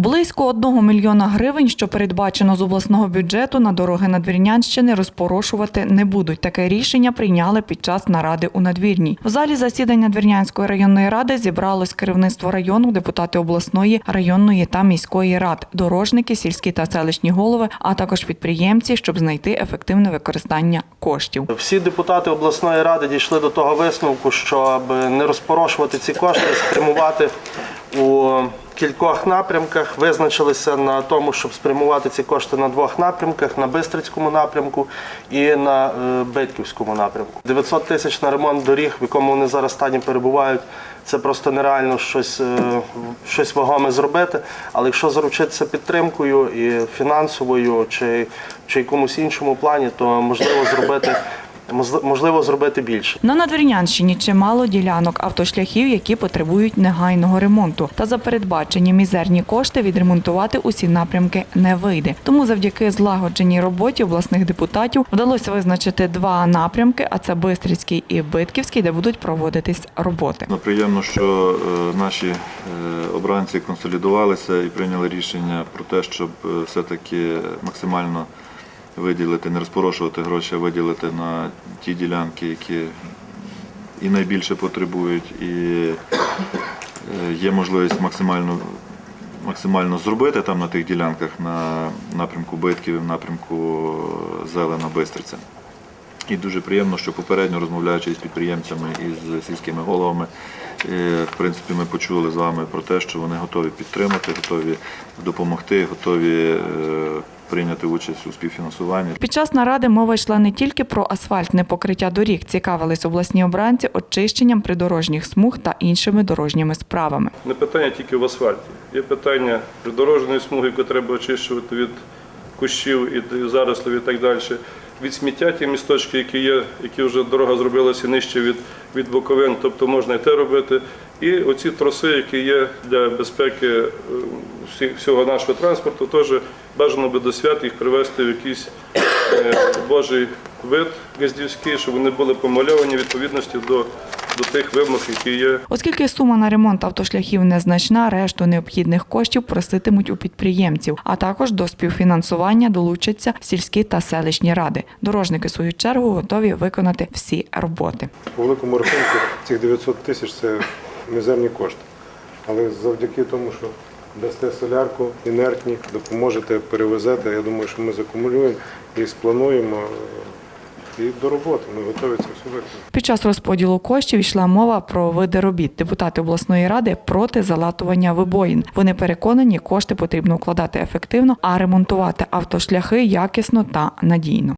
Близько одного мільйона гривень, що передбачено з обласного бюджету на дороги Надвірнянщини, розпорошувати не будуть. Таке рішення прийняли під час наради у надвірній. В залі засідань Надвірнянської районної ради зібралось керівництво району, депутати обласної, районної та міської рад, дорожники, сільські та селищні голови, а також підприємці, щоб знайти ефективне використання коштів. Всі депутати обласної ради дійшли до того висновку, щоб не розпорошувати ці кошти, спрямувати у кількох напрямках. Визначилися на тому, щоб спрямувати ці кошти на двох напрямках: на Бистрицькому напрямку і на е, Битківському напрямку. 900 тисяч на ремонт доріг, в якому вони зараз стані перебувають. Це просто нереально щось, е, щось вагоме зробити. Але якщо заручитися підтримкою і фінансовою чи, чи якомусь іншому плані, то можливо зробити можливо зробити більше. На Надвірнянщині чимало ділянок автошляхів, які потребують негайного ремонту. Та за передбачені мізерні кошти відремонтувати усі напрямки не вийде. Тому завдяки злагодженій роботі обласних депутатів вдалося визначити два напрямки: а це Бистрицький і Битківський, де будуть проводитись роботи. Ну, Приємно, що е, наші е, обранці консолідувалися і прийняли рішення про те, щоб е, все-таки максимально виділити, не розпорошувати гроші, а виділити на ті ділянки, які і найбільше потребують, і е, є можливість максимально, максимально зробити там на тих ділянках на напрямку Битків, напрямку Зелена Бистриця. І дуже приємно, що попередньо розмовляючи з підприємцями і з сільськими головами, е, в принципі, ми почули з вами про те, що вони готові підтримати, готові допомогти, готові е, прийняти участь у співфінансуванні. Під час наради мова йшла не тільки про асфальтне покриття доріг, цікавились обласні обранці очищенням придорожніх смуг та іншими дорожніми справами. Не питання тільки в асфальті. Є питання придорожної смуги, яку треба очищувати від кущів і зарослів і так далі. Від сміття ті місточки, які є, які вже дорога зробилася нижче від, від боковин, тобто можна і те робити. І оці троси, які є для безпеки е, всього нашого транспорту, теж бажано би до свят їх привести в якийсь е, божий вид газдівський, щоб вони були помальовані відповідності до, до тих вимог, які є Оскільки сума на ремонт автошляхів незначна, решту необхідних коштів проситимуть у підприємців, а також до співфінансування долучаться сільські та селищні ради. Дорожники, в свою чергу, готові виконати всі роботи. По великому рахунку цих 900 тисяч це мізерні кошти. Але завдяки тому, що дасте солярку, інертні, допоможете, перевезете, я думаю, що ми закумулюємо і сплануємо і до роботи. Ми готові це все виконати. Під час розподілу коштів йшла мова про види робіт. Депутати обласної ради проти залатування вибоїн. Вони переконані, кошти потрібно вкладати ефективно, а ремонтувати автошляхи якісно та надійно.